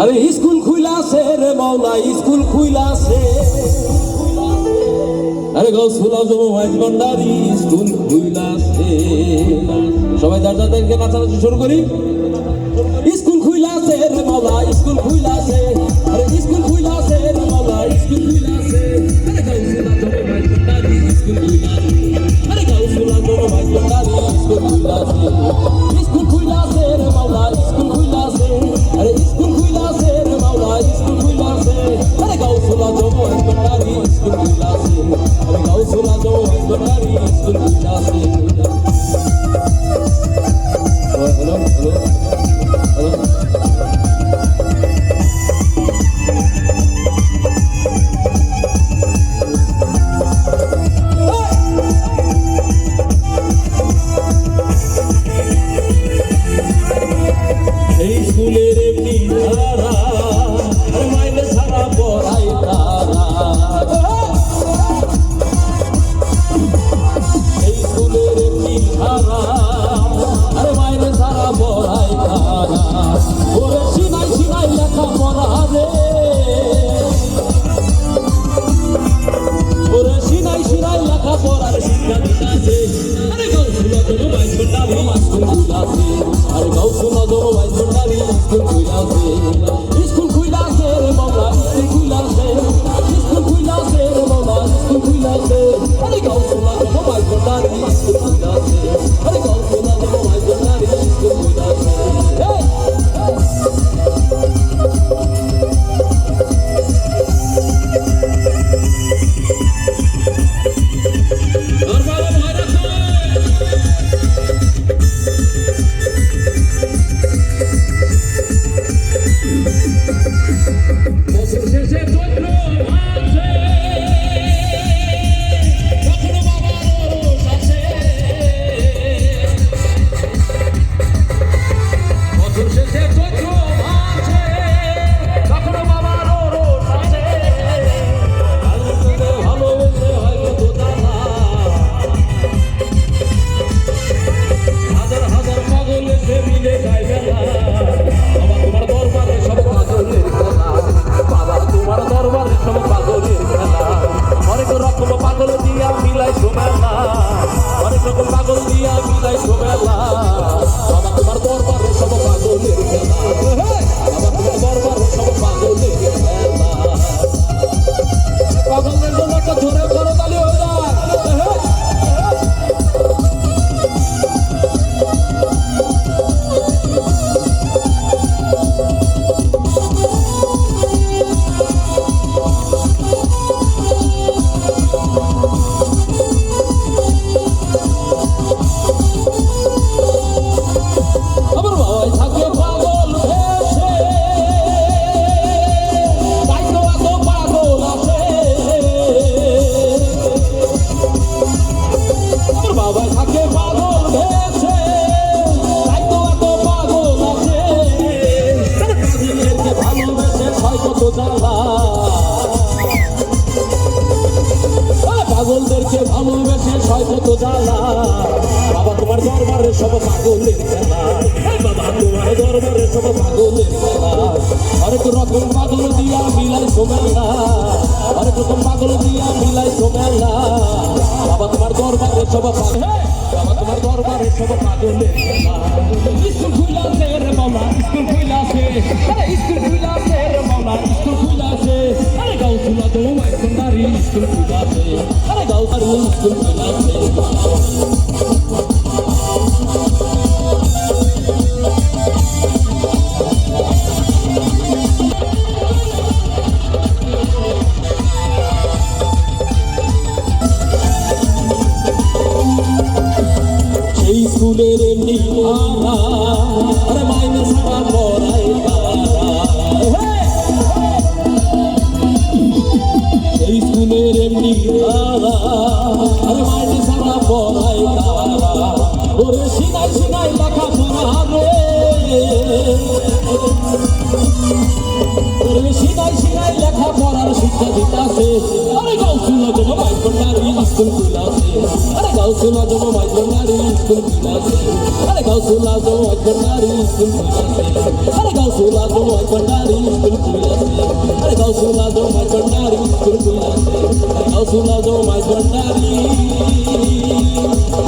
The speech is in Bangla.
আরে স্কুল খুইলাছে রে মাওলা, স্কুল খুইলাছে। আরে গৌসুল আজম ওয়াইজ ভান্ডারি, স্কুল খুইলা খুইলাছে। সবাই দাঁড় দাঁড়কে নাচানাচি শুরু করি। স্কুল খুইলাছে রে মাওলা, স্কুল খুইলাছে। আরে স্কুল খুইলাছে রে মাওলা, স্কুল খুইলাছে। আরে গৌসুল আজম ওয়াইজ ভান্ডারি, স্কুল খুইলাছে। আরে গৌসুল আজম ওয়াইজ ভান্ডারি, স্কুল খুইলাছে। স্কুল ভান্ডারি স্কুল খুইলাছে আরে গৌসুল আজম পাগলদেরকে ভালোবেসে সয় কত জ্বালা। বাবা তোমার দরবারে সব পাগলের খেলা। বাবা, তোমার দরবারে সব পাগলের খেলা। হরেক রকম পাগল দিয়া মিলাই সোমেলা রকম পাগল দিয়া মিলাই সোমেলা বাবা, তোমার দরবারে সব পাগল! বাবা, তোমার দরবারে সব পাগলের খেলা স্কুল খুইলাছে রে মামা, স্কুল খুইলাছে। আরে, স্কুল খুইলাছে রে মামা, স্কুল খুইলাছে। আরে গাও তুলা তো মাই সুন্দরী স্কুল খুইলাছে। আরে গাও তারি স্কুল খুইলাছে। স্কুলের এমনি আরে তারা স্কুলের এমনি আরে পড়াই ওরে সিনাই সিনাই লেখা পড়া রে ওরে সিনাই সিনাই লেখা পড়ার শিক্ষা দিতাছে। আরে গাউসুল জমা মাইকন্ডারি স্কুল খুলাছে আরে গাউসুল জমা মাইকন্ডারি স্কুল খুলাছে আরে গাউ গাউসুল আজম একবারি স্কুল খুলেছে আরে গাউসুল আজম একবারি স্কুল